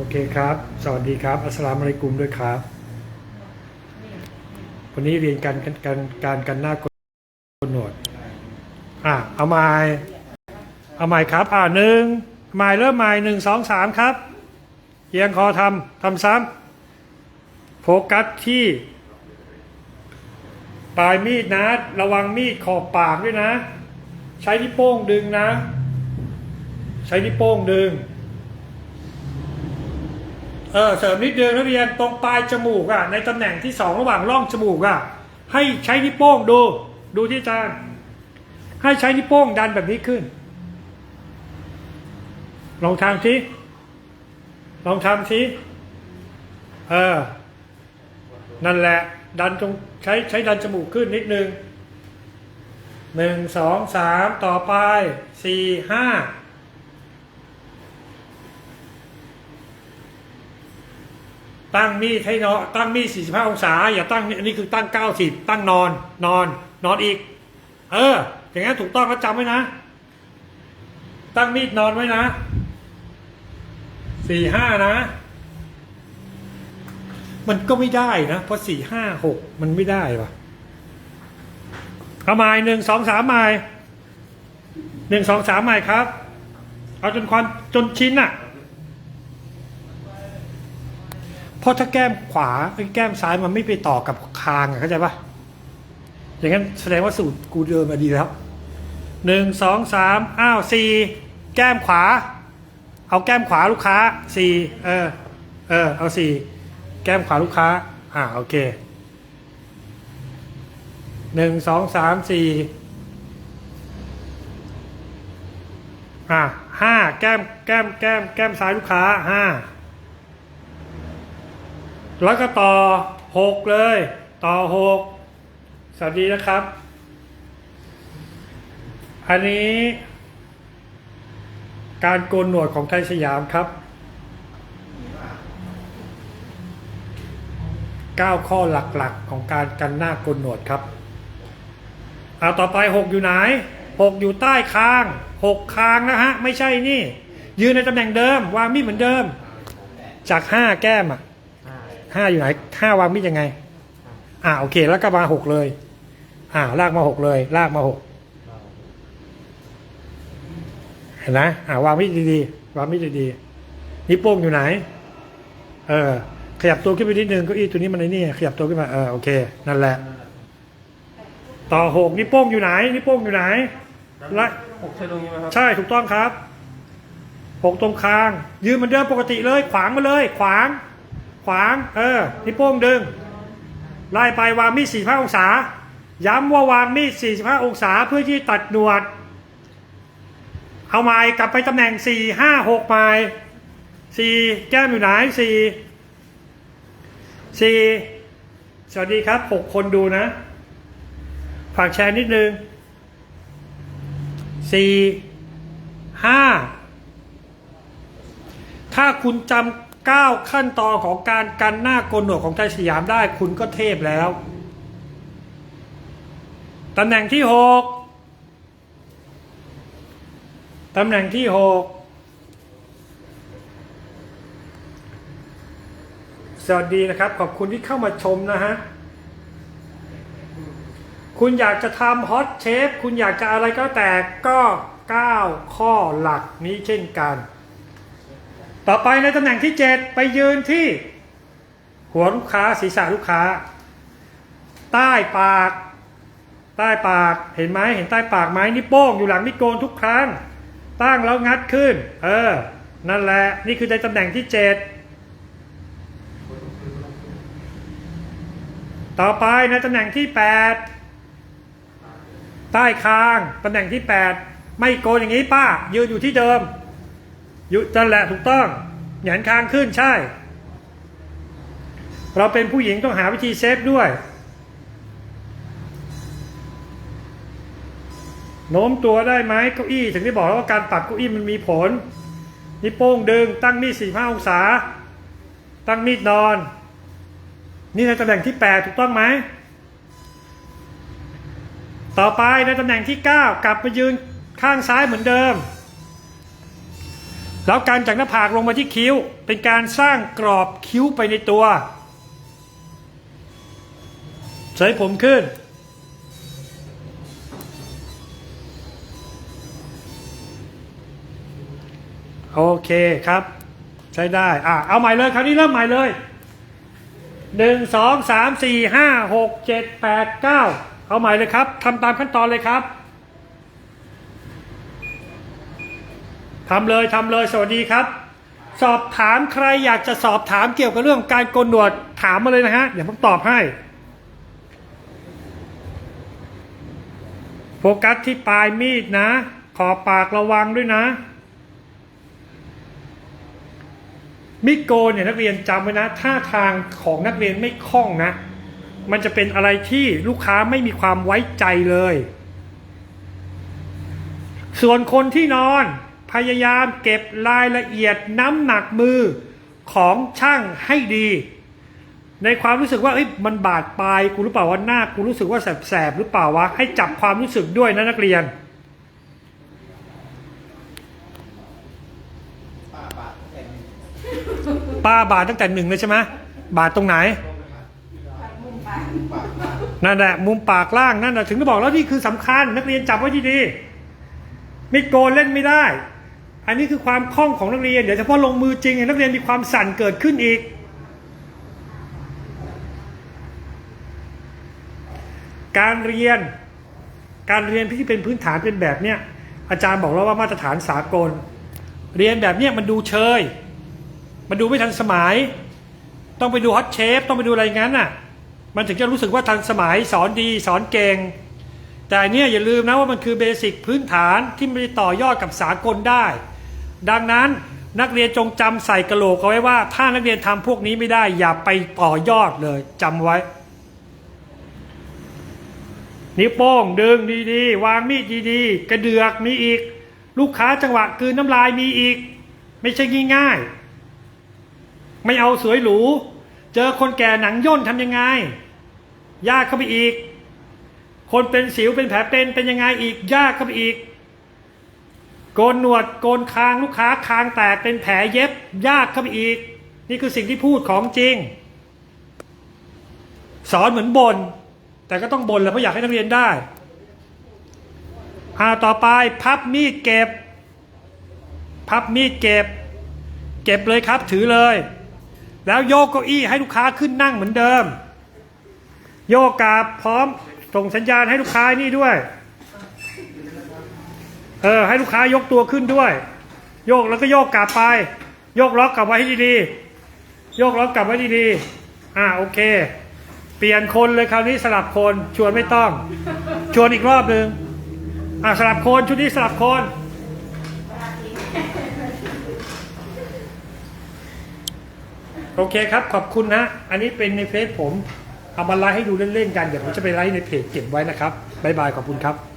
โอเคครับ สวัสดีครับ อัสสลามุอะลัยกุมด้วยครับ วันนี้เรียนการการการกันหน้ากดหนด อะ เอาไม้เอาไม้ครับ อ่าหนึ่งไม้เริ่มไม้หนึ่งสองสามครับเอียงคอทำทำซ้ำโฟกัสที่ ปลายมีดนะ ระวังมีดขอบปากด้วยนะ ใช้ที่โป้งดึงนะ ใช้ที่โป้งดึง เออเสริมนิดเดียวนักเรียนตรงปลายจมูกอะในตำแหน่งที่สองระหว่างร่องจมูกอะให้ใช้นิ้วโป้งดู ดูที่อาจารย์ให้ใช้นิ้วโป้งดันแบบนี้ขึ้น ลองทำสิลองทำสิเออนั่นแหละ ดันตรงใช้ใช้ดันจมูกขึ้นนิดนึงหนึ่งสองสามต่อไปสี่ห้า ตั้งมีดให้นอนตั้งมีด45 องศา อย่าตั้งอันนี้คือตั้ง 90 ตั้งนอนนอน นอนอีก เออ อย่างนั้นถูกต้องก็จำไว้นะ ตั้งมีดนอนไว้นะ45นะ มันก็ไม่ได้นะ เพราะ4 5 6มันไม่ได้วะเอาไม้หนึ่งสองสามไม้หนึ่งสองสามไม้ครับ เอาจนควันจนชิ้นอะ เพราะถ้าแก้มขวาไอ้แก้มซ้ายมันไม่ไปต่อกับคางอะเข้าใจปะอย่างนั้นแสดงว่าสูตรกูเดินมาดีแล้วหนึ่งสองสามอ้าวสี่แก้มขวา เอาแก้มขวาลูกค้าสี่เออ เออ เอาสี่แก้มขวาลูกค้า อ่าโอเคหนึ่งสองสามสี่อ่าห้าแก้มแก้มแก้มแก้มซ้ายลูกค้าห้า แล้วก็ต่อหกเลย ต่อหกสวัสดีนะครับ อันนี้ การโกนหนวดของไทยสยามครับเก้าข้อหลักๆของการกันหน้าโกนหนวดครับเอาต่อไปหกอยู่ไหนหกอยู่ใต้คางหกคางนะฮะ ไม่ใช่นี่ ยืนในตำแหน่งเดิม วางมีดเหมือนเดิม จากห้าแก้มอะ ห้าอยู่ไหนห้าวางมีดยังไง อ่าโอเค แล้วก็มาหกเลย อ่า ลากมาหกเลย ลากมาหกเห็นไหมอ่าวางมีดดีๆวางมีดดีๆนิ้วโป้งอยู่ไหน เออ ขยับตัวขึ้นไปนิดนึงเก็อีตัวนี้มันไอ้นี่ขยับตัวขึ้นมาเออโอเคนั่นแหละ ต่อหกนิ้วโป้งอยู่ไหนนิ้วโป้งอยู่ไหนละหกใช่ตรงนี้ไหมครับใช่ถูกต้องครับหกตรงคาง ยืนเหมือนเดิมปกติเลย ขวางมาเลย ขวาง ขวาง เออนิ้วโป้งดึง ไล่ไปวางมีด45 องศา ย้ำว่าวางมีด45 องศาเพื่อที่ตัดหนวด เอาไม้กลับไปตำแหน่ง 4 5 6ไม้4แก้มอยู่ไหน4 4 สวัสดีครับ 6 คนดูนะ ฝากแชร์นิดนึง 4 5ถ้าคุณจำ เก้าขั้นตอนของการกันหน้าโกนหนวดของไทยสยามได้คุณก็เทพแล้ว ตำแหน่งที่หกตำแหน่งที่หกสวัสดีนะครับ ขอบคุณที่เข้ามาชมนะฮะ คุณอยากจะทำฮอตเชฟคุณอยากจะอะไรก็แต่ก็ 9 ข้อหลักนี้เช่นกัน ต่อไปในตำแหน่งที่ 7 ไปยืนที่ หัวลูกค้าศีรษะลูกค้า ใต้ปาก ใต้ปากเห็นไหมเห็นใต้ปากไหมนี่วโป้งอยู่หลังนิโกนทุกครั้ง ตั้งแล้วงัดขึ้น เออ นั่นแหละนี่คือในตำแหน่งที่ 7 ต่อไปในตำแหน่งที่ 8 ใต้คางตำแหน่งที่ 8 ไม่โกนอย่างนี้ป้ายืนอยู่ที่เดิม ยู่นั่นแหละถูกต้องหยันคางขึ้นใช่ เราเป็นผู้หญิงต้องหาวิธีเซฟด้วย โน้มตัวได้ไหมเก้าอี้ถึงได้บอกว่าการปรับเก้าอี้มันมีผลนี่วโป้งดึง ตั้งมีดสี่ห้าองศา ตั้งมีดนอน นี่ในตำแหน่งที่ 8 ถูกต้องไหม ต่อไปในตำแหน่งที่ 9 กลับไปยืนข้างซ้ายเหมือนเดิม แล้วการจากหน้าผากลงมาที่คิ้ว เป็นการสร้างกรอบคิ้วไปในตัว ใช้ผมขึ้น โอเคครับ ใช้ได้ อะ เอาใหม่เลยคราวนี้เริ่มใหม่เลยหนึ่งสองสามสี่ห้าหกเจ็ดแปดเก้าเอาใหม่เลยครับทำตามขั้นตอนเลยครับ ทำเลยทำเลยสวัสดีครับ สอบถามใครอยากจะสอบถามเกี่ยวกับเรื่องการโกนหนวดถามมาเลยนะฮะเดี๋ยวผมตอบให้ โฟกัสที่ปลายมีดนะ ขอบปากระวังด้วยนะมิโกนเนี่ยนักเรียนจำไว้นะท่าทางของนักเรียนไม่คล่องนะ มันจะเป็นอะไรที่ลูกค้าไม่มีความไว้ใจเลย ส่วนคนที่นอน พยายามเก็บรายละเอียดน้ำหนักมือของช่างให้ดี ในความรู้สึกว่าเอ้ยมันบาดปลายกูหรือเปล่าว่าหน้ากูรู้สึกว่าแสบๆหรือเปล่าวะให้จับความรู้สึกด้วยนะนักเรียนป้าบาทแต่งป้าบาดตั้งแต่หนึ่งเลยใช่ไหมบาดตรงไหนปากหน้านั่นแหละมุมปากล่างนั่นแหละถึงได้บอกแล้วนี่คือสำคัญนักเรียนจับไว้ดีๆมิดโกนเล่นไม่ได้ อันนี้คือความคล่องของนักเรียน เดี๋ยวเฉพาะลงมือจริงนักเรียนมีความสั่นเกิดขึ้นอีก การเรียน การเรียนที่เป็นพื้นฐานเป็นแบบเนี้ยอาจารย์บอกแล้วว่ามาตรฐานสากล เรียนแบบเนี้ยมันดูเชย มันดูไม่ทันสมัย ต้องไปดูฮอตเชฟต้องไปดูอะไรงั้นน่ะ มันถึงจะรู้สึกว่าทันสมัยสอนดีสอนเก่งแต่เนี่ยอย่าลืมนะว่ามันคือเบสิกพื้นฐานที่มันต่อยอดกับสากลได้ ดังนั้นนักเรียนจงจำใส่กระโหลกเอาไว้ว่า ถ้านักเรียนทำพวกนี้ไม่ได้ อย่าไปต่อยอดเลยจำไว้ นิ้วโป้งดึงดีๆ วางมีดดีๆ กระเดือกมีอีก ลูกค้าจังหวะกลืนน้ำลายมีอีก ไม่ใช่ง่ายๆไม่เอาสวยหรู เจอคนแก่หนังย่นทำยังไง ยากเข้าไปอีก คนเป็นสิวเป็นแผลเป็นเป็นยังไงอีกยากเข้าไปอีก โกนหนวดโกนคางลูกค้าคางแตกเป็นแผลเย็บยากเข้าไปอีก นี่คือสิ่งที่พูดของจริง สอนเหมือนบน่นแต่ก็ต้องบ่นแหละเพราะอยากให้นักเรียนได้อาต่อไปพับมีดเก็บ พับมีดเก็บ เก็บเลยครับถือเลย แล้วโยกเก้าอี้ให้ลูกค้าขึ้นนั่งเหมือนเดิม โยกกราบพร้อมส่งสัญญาณให้ลูกค้านี่ด้วย เออให้ลูกค้ายกตัวขึ้นด้วย โยกแล้วก็โยกกลับไป โยกล็อกกลับไว้ให้ดีๆโยกล็อกกลับไว้ดีๆอ่าโอเค เปลี่ยนคนเลยคราวนี้สลับคนชวนไม่ต้อง ชวนอีกรอบหนึ่งอ่าสลับคนชุดนี้สลับคนโอเคครับ ขอบคุณนะ อันนี้เป็นในเฟซผมเอามาไลฟ์ให้ดูเล่นๆกัน เดี๋ยวผมจะไปไลฟ์ในเพจเก็บไว้นะครับ บ๊ายบาย ขอบคุณครับ